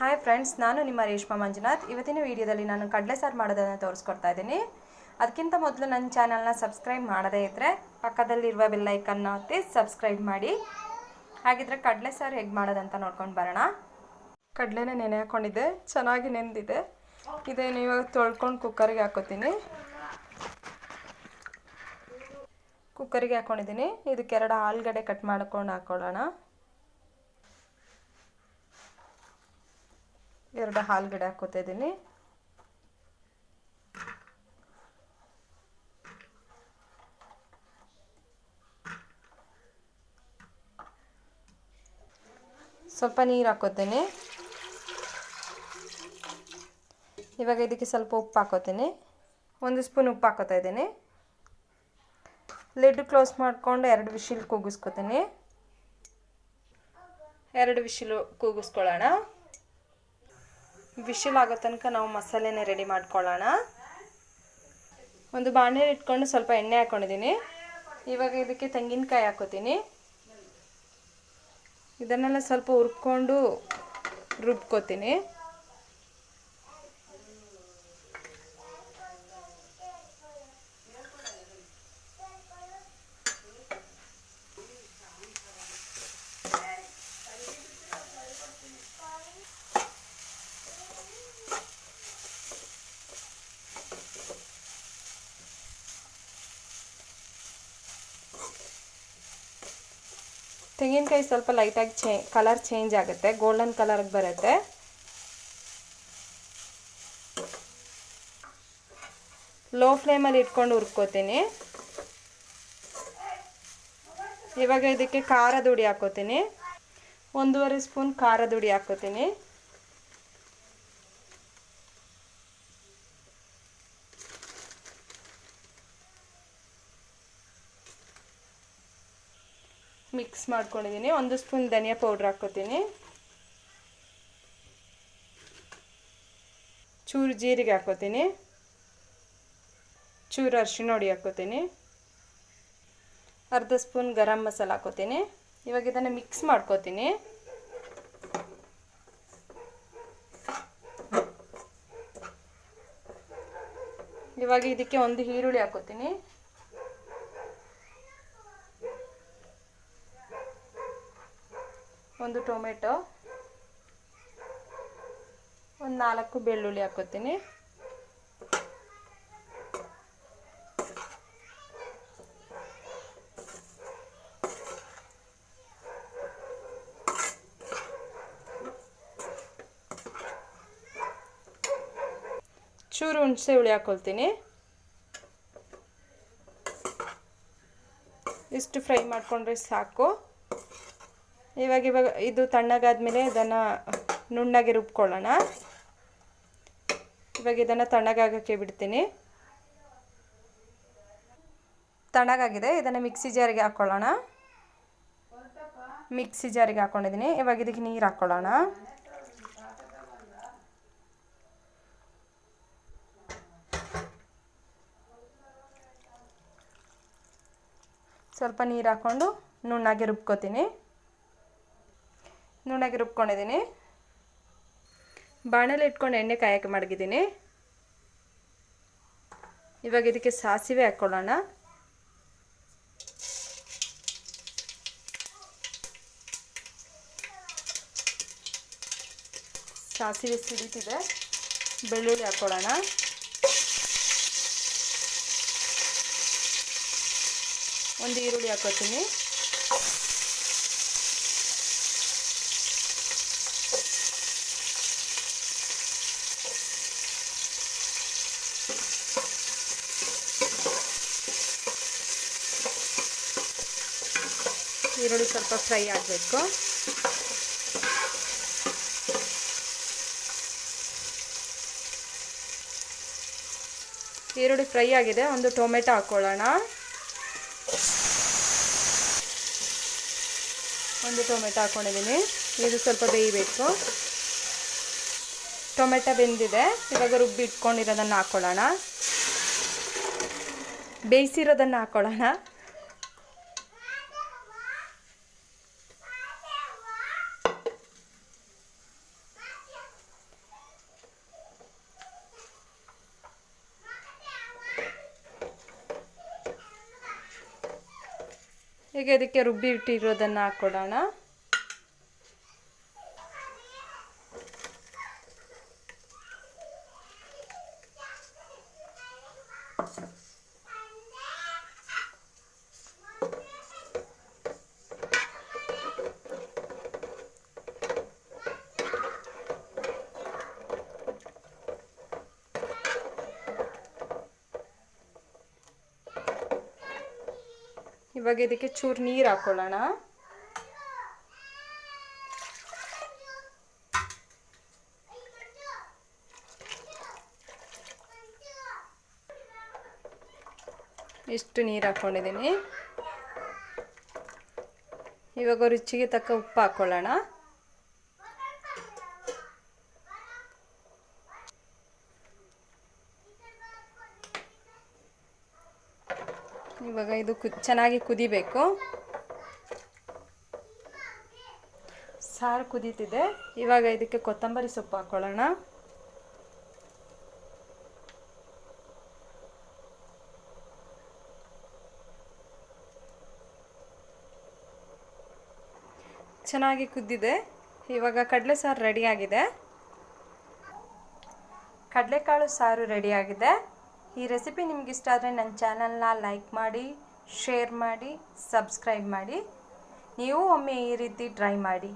Hi friends ನಾನು ನಿಮ್ಮ ರೇಷ್ಮಾ ಮಂಜುನಾಥ್. ಇವತ್ತಿನ ವಿಡಿಯೋದಲ್ಲಿ ನಾನು ಕಡಲೆ ಸಾರು ಮಾಡೋದನ್ನು ತೋರಿಸ್ಕೊಡ್ತಾ ಇದ್ದೀನಿ. ಅದಕ್ಕಿಂತ ಮೊದಲು ನನ್ನ ಚಾನಲ್ನ ಸಬ್ಸ್ಕ್ರೈಬ್ ಮಾಡದೇ ಇದ್ದರೆ ಪಕ್ಕದಲ್ಲಿರುವ ಬೆಲ್ಲೈಕನ್ನ ಒತ್ತಿ ಸಬ್ಸ್ಕ್ರೈಬ್ ಮಾಡಿ. ಹಾಗಿದ್ರೆ ಕಡಲೆ ಸಾರು ಹೇಗೆ ಮಾಡೋದಂತ ನೋಡ್ಕೊಂಡು ಬರೋಣ. ಕಡಲೆನೇ ನೆನೆ ಹಾಕ್ಕೊಂಡಿದ್ದೆ ಚೆನ್ನಾಗಿ ನೆಂದಿದೆ. ಇದೇನು ಇವಾಗ ತೊಳ್ಕೊಂಡು ಕುಕ್ಕರಿಗೆ ಹಾಕೋತೀನಿ. ಕುಕ್ಕರಿಗೆ ಹಾಕ್ಕೊಂಡಿದ್ದೀನಿ ಇದಕ್ಕೆ ಎರಡು ಆಲೂಗಡ್ಡೆ ಕಟ್ ಮಾಡ್ಕೊಂಡು ಹಾಕ್ಕೊಳ್ಳೋಣ ಎರಡು ಆಲೂಗಡ್ಡೆ ಹಾಕೋತಾ ಇದ್ದೀನಿ. ಸ್ವಲ್ಪ ನೀರು ಹಾಕೋತೇನೆ ಇವಾಗ ಇದಕ್ಕೆ ಸ್ವಲ್ಪ ಉಪ್ಪು ಹಾಕೋತೀನಿ ಒಂದು ಸ್ಪೂನ್ ಉಪ್ಪು ಹಾಕೋತಾ ಇದ್ದೀನಿ. ಲಿಡ್ ಕ್ಲೋಸ್ ಮಾಡಿಕೊಂಡು ಎರಡು ವಿಶಿಲ್ ಕೂಗಿಸ್ಕೊತೀನಿ. ಎರಡು ವಿಶಿಲು ಕೂಗಿಸ್ಕೊಳ್ಳೋಣ. ವಿಶಿಲ್ ಆಗೋ ತನಕ ನಾವು ಮಸಾಲೆನೇ ರೆಡಿ ಮಾಡ್ಕೊಳ್ಳೋಣ. ಒಂದು ಬಾಣಲೆ ಇಟ್ಕೊಂಡು ಸ್ವಲ್ಪ ಎಣ್ಣೆ ಹಾಕ್ಕೊಂಡಿದ್ದೀನಿ ಇವಾಗ ಇದಕ್ಕೆ ತೆಂಗಿನಕಾಯಿ ಹಾಕೋತೀನಿ. ಇದನ್ನೆಲ್ಲ ಸ್ವಲ್ಪ ಹುರ್ಕೊಂಡು ರುಬ್ಕೋತೀನಿ. ತೆಂಗಿನಕಾಯಿ ಸ್ವಲ್ಪ ಲೈಟಾಗಿ ಚೇ ಕಲರ್ ಚೇಂಜ್ ಆಗುತ್ತೆ. ಗೋಲ್ಡನ್ ಕಲರ್ಗೆ ಬರುತ್ತೆ. ಲೋ ಫ್ಲೇಮಲ್ಲಿ ಇಟ್ಕೊಂಡು ಹುರ್ಕೋತೀನಿ. ಇವಾಗ ಇದಕ್ಕೆ ಖಾರದ ಹುಡಿ ಹಾಕೋತೀನಿ. ಒಂದೂವರೆ ಸ್ಪೂನ್ ಖಾರದ ಹುಡಿ ಹಾಕೋತೀನಿ. ಮಿಕ್ಸ್ ಮಾಡ್ಕೊಂಡಿದ್ದೀನಿ. ಒಂದು ಸ್ಪೂನ್ ಧನಿಯಾ ಪೌಡ್ರ್ ಹಾಕ್ಕೋತೀನಿ. ಚೂರು ಜೀರಿಗೆ ಹಾಕ್ಕೋತೀನಿ. ಚೂರು ಅರಿಶಿಣ ಹುಡಿ ಹಾಕ್ಕೋತೀನಿ. ಅರ್ಧ ಸ್ಪೂನ್ ಗರಂ ಮಸಾಲ ಹಾಕ್ಕೋತೀನಿ. ಇವಾಗ ಇದನ್ನು ಮಿಕ್ಸ್ ಮಾಡ್ಕೋತೀನಿ. ಇವಾಗ ಇದಕ್ಕೆ ಒಂದು ಈರುಳ್ಳಿ ಹಾಕ್ಕೋತೀನಿ. ಒಂದು ಟೊಮೆಟೊ ಒಂದು ನಾಲ್ಕು ಬೆಳ್ಳುಳ್ಳಿ ಹಾಕೋತೀನಿ. ಚೂರು ಹುಣಸೆ ಹುಳಿ ಹಾಕ್ಕೊಳ್ತೀನಿ ಇಷ್ಟು ಫ್ರೈ ಮಾಡಿಕೊಂಡ್ರೆ ಸಾಕು. ಇವಾಗ ಇವಾಗ ಇದು ತಣ್ಣಗಾದ್ಮೇಲೆ ಇದನ್ನು ನುಣ್ಣಗೆ ರುಬ್ಕೊಳ್ಳೋಣ. ಇವಾಗ ಇದನ್ನು ತಣ್ಣಗಾಗಕ್ಕೆ ಬಿಡ್ತೀನಿ. ತಣ್ಣಗಾಗಿದೆ. ಇದನ್ನು ಮಿಕ್ಸಿ ಜಾರಿಗೆ ಹಾಕ್ಕೊಳ್ಳೋಣ ಮಿಕ್ಸಿ ಜಾರಿಗೆ ಹಾಕ್ಕೊಂಡಿದ್ದೀನಿ ಇವಾಗ ಇದಕ್ಕೆ ನೀರು ಹಾಕ್ಕೊಳ್ಳೋಣ ಸ್ವಲ್ಪ ನೀರು ಹಾಕ್ಕೊಂಡು ನುಣ್ಣಗೆ ರುಬ್ಕೋತೀನಿ. ನುಣ್ಣಗೆ ರುಬ್ಕೊಂಡಿದ್ದೀನಿ. ಬಾಣಲೆ ಇಟ್ಕೊಂಡು ಎಣ್ಣೆ ಕಾಯಕ್ಕೆ ಮಡಗಿದ್ದೀನಿ. ಇವಾಗ ಇದಕ್ಕೆ ಸಾಸಿವೆ ಹಾಕ್ಕೊಳ್ಳೋಣ. ಸಾಸಿವೆ ಸಿಡಿತಿದೆ. ಬೆಳ್ಳುಳ್ಳಿ ಹಾಕ್ಕೊಳ್ಳೋಣ. ಒಂದು ಈರುಳ್ಳಿ ಹಾಕೋತೀನಿ ಈರುಳ್ಳಿ ಸ್ವಲ್ಪ ಫ್ರೈ ಆಗಬೇಕು. ಈರುಳ್ಳಿ ಫ್ರೈ ಆಗಿದೆ. ಒಂದು ಟೊಮೆಟೊ ಹಾಕ್ಕೊಳ್ಳೋಣ ಒಂದು ಟೊಮೆಟೊ ಹಾಕ್ಕೊಂಡಿದ್ದೀನಿ ಇದು ಸ್ವಲ್ಪ ಬೇಯಬೇಕು. ಟೊಮೆಟೊ ಬೆಂದಿದೆ. ಇವಾಗ ರುಬ್ಬಿ ಇಟ್ಕೊಂಡಿರೋದನ್ನು ಹಾಕ್ಕೊಳ್ಳೋಣ ಬೇಯಿಸಿರೋದನ್ನು ಹಾಕ್ಕೊಳ್ಳೋಣ ಈಗ ಇದಕ್ಕೆ ರುಬ್ಬಿ ಇಟ್ಟಿರೋದನ್ನು ಹಾಕ್ಕೊಡೋಣ ಇವಾಗ ಇದಕ್ಕೆ ಚೂರು ನೀರು ಹಾಕ್ಕೊಳ್ಳೋಣ ಇಷ್ಟು ನೀರು ಹಾಕ್ಕೊಂಡಿದ್ದೀನಿ ಇವಾಗ ರುಚಿಗೆ ತಕ್ಕ ಉಪ್ಪು ಹಾಕ್ಕೊಳ್ಳೋಣ ಇವಾಗ ಇದು ಚೆನ್ನಾಗಿ ಕುದಿಬೇಕು. ಸಾರು ಕುದೀತಿದೆ. ಇವಾಗ ಇದಕ್ಕೆ ಕೊತ್ತಂಬರಿ ಸೊಪ್ಪು ಹಾಕ್ಕೊಳ್ಳೋಣ ಚೆನ್ನಾಗಿ ಕುದ್ದಿದೆ. ಇವಾಗ ಕಡಲೆ ಸಾರು ರೆಡಿಯಾಗಿದೆ ಕಡಲೆಕಾಳು ಸಾರು ರೆಡಿಯಾಗಿದೆ ಈ ರೆಸಿಪಿ ನಿಮ್ಗೆ ಇಷ್ಟ ಆದರೆ ನನ್ನ ಚಾನಲ್ನ ಲೈಕ್ ಮಾಡಿ, ಶೇರ್ ಮಾಡಿ, ಸಬ್ಸ್ಕ್ರೈಬ್ ಮಾಡಿ. ನೀವು ಒಮ್ಮೆ ಈ ರೀತಿ ಟ್ರೈ ಮಾಡಿ.